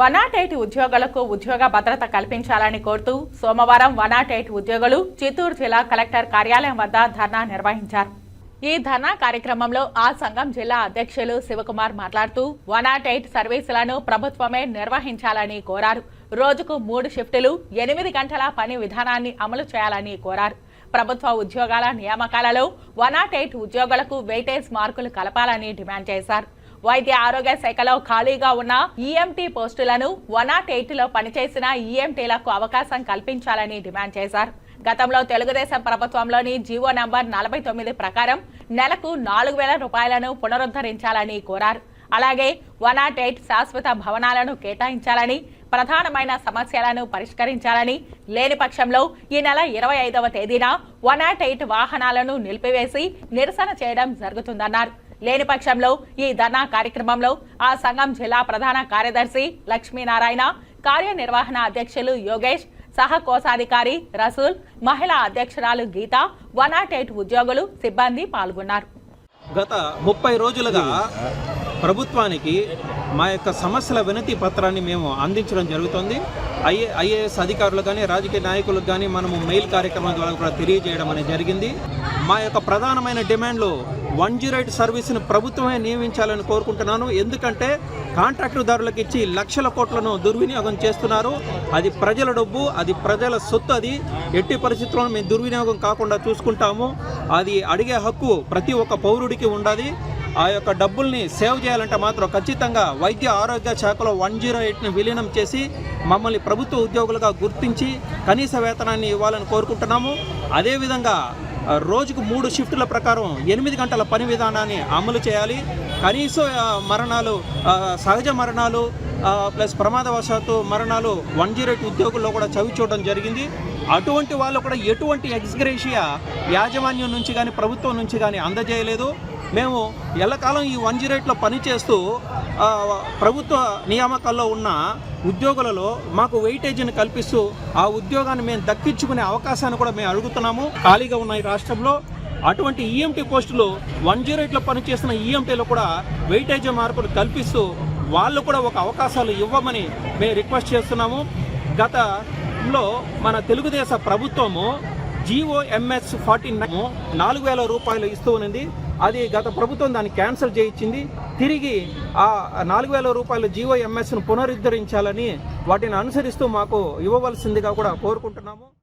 One nought eight ఉద్యోగులకు ఉద్యోగ భద్రత కల్పించాలని కోరుతూ సోమవారం వన్ నాట్ ఎయిట్ ఉద్యోగులు చిత్తూరు జిల్లా కలెక్టర్ కార్యాలయం వద్ద ధర్నా నిర్వహించారు. ఈ ధర్నా కార్యక్రమంలో ఆ సంఘం జిల్లా అధ్యక్షులు శివకుమార్ మాట్లాడుతూ వన్ నాట్ ఎయిట్ సర్వీసులను ప్రభుత్వమే నిర్వహించాలని కోరారు. రోజుకు మూడు షిఫ్టులు ఎనిమిది గంటల పని విధానాన్ని అమలు చేయాలని కోరారు. ప్రభుత్వ ఉద్యోగాల నియామకాలలో వన్ నాట్ ఎయిట్ ఉద్యోగులకు వెయిటేజ్ మార్కులు కలపాలని డిమాండ్ చేశారు. వైద్య ఆరోగ్య శాఖలో ఖాళీగా ఉన్న ఈఎంటీ పోస్టులను వన్ నాట్ ఎయిట్లో పనిచేసిన ఈఎంటీలకు అవకాశం కల్పించాలని డిమాండ్ చేశారు. గతంలో తెలుగుదేశం ప్రభుత్వంలోని జీవో నంబర్ నలభై తొమ్మిది ప్రకారం నెలకు నాలుగు వేల రూపాయలను పునరుద్ధరించాలని కోరారు. అలాగే వన్ నాట్ ఎయిట్ శాశ్వత భవనాలను కేటాయించాలని ప్రధానమైన సమస్యలను పరిష్కరించాలని లేని పక్షంలో ఈ నెల ఇరవై ఐదవ తేదీన వన్ నాట్ ఎయిట్ వాహనాలను నిలిపివేసి నిరసన చేయడం జరుగుతుందన్నారు. లేని పక్షంలో ఈ ధర్నా కార్యక్రమంలో ఆ సంఘం జిల్లా ప్రధాన కార్యదర్శి లక్ష్మీనారాయణ కార్యనిర్వహణ అధ్యక్షులు యోగేష్ సహ కోశాధికారి రసూల్ మహిళా అధ్యక్షురాలు గీత వన్ నాట్ ఎయిట్ ఉద్యోగులు సిబ్బంది పాల్గొన్నారు. గత ముప్పై రోజులుగా ప్రభుత్వానికి మా యొక్క సమస్యల వినతి పత్రాన్ని మేము అందించడం జరుగుతుంది. ఐఏ ఐఏఎస్ అధికారులు కానీ రాజకీయ నాయకులకు కానీ మనము మెయిల్ కార్యక్రమం ద్వారా కూడా తెలియజేయడం అనేది జరిగింది. మా యొక్క ప్రధానమైన డిమాండ్లు వన్ జీరో ఎయిట్ సర్వీస్ను ప్రభుత్వమే నియమించాలని కోరుకుంటున్నాను. ఎందుకంటే కాంట్రాక్టుదారులకు ఇచ్చి లక్షల కోట్లను దుర్వినియోగం చేస్తున్నారు. అది ప్రజల డబ్బు అది ప్రజల సొత్తు అది ఎట్టి పరిస్థితుల్లో మేము దుర్వినియోగం కాకుండా చూసుకుంటాము. అది అడిగే హక్కు ప్రతి ఒక్క పౌరుడికి ఉండాలి ఆ యొక్క డబ్బుల్ని సేవ్ చేయాలంటే మాత్రం ఖచ్చితంగా వైద్య ఆరోగ్య శాఖలో వన్ జీరో ఎయిట్ని విలీనం చేసి మమ్మల్ని ప్రభుత్వ ఉద్యోగులుగా గుర్తించి కనీస వేతనాన్ని ఇవ్వాలని కోరుకుంటున్నాము. అదేవిధంగా రోజుకు మూడు షిఫ్టుల ప్రకారం ఎనిమిది గంటల పని విధానాన్ని అమలు చేయాలి. కనీస మరణాలు సహజ మరణాలు ప్లస్ ప్రమాదవశాత్తు మరణాలు వన్ జీరో ఎయిట్ ఉద్యోగుల్లో కూడా చవి చూడడం జరిగింది. అటువంటి వాళ్ళు కూడా ఎటువంటి ఎక్స్గ్రేషియా యాజమాన్యం నుంచి కానీ ప్రభుత్వం నుంచి కానీ అందజేయలేదు. మేము ఎల్లకాలం ఈ వన్ జీరో ఎయిట్లో పనిచేస్తూ ప్రభుత్వ నియామకాల్లో ఉన్న ఉద్యోగులలో మాకు వెయిటేజీని కల్పిస్తూ ఆ ఉద్యోగాన్ని మేము దక్కించుకునే అవకాశాన్ని కూడా మేము అడుగుతున్నాము. ఖాళీగా ఉన్న ఈ రాష్ట్రంలో అటువంటి ఈఎంటీ పోస్టులు వన్ జీరో ఎయిట్లో పనిచేస్తున్న ఈఎంటీలో కూడా వెయిటేజీ మార్పులు కల్పిస్తూ వాళ్ళు కూడా ఒక అవకాశాలు ఇవ్వమని మేము రిక్వెస్ట్ చేస్తున్నాము. గతంలో మన తెలుగుదేశ ప్రభుత్వము జిఓఎంఎస్ ఫార్టీ నాలుగు వేల రూపాయలు ఇస్తూ ఉన్నది. అది గత ప్రభుత్వం దాన్ని క్యాన్సిల్ చేయించింది. తిరిగి ఆ నాలుగు వేల రూపాయల ఎంఎస్ను పునరుద్ధరించాలని వాటిని అనుసరిస్తూ మాకు ఇవ్వవలసిందిగా కూడా కోరుకుంటున్నాము.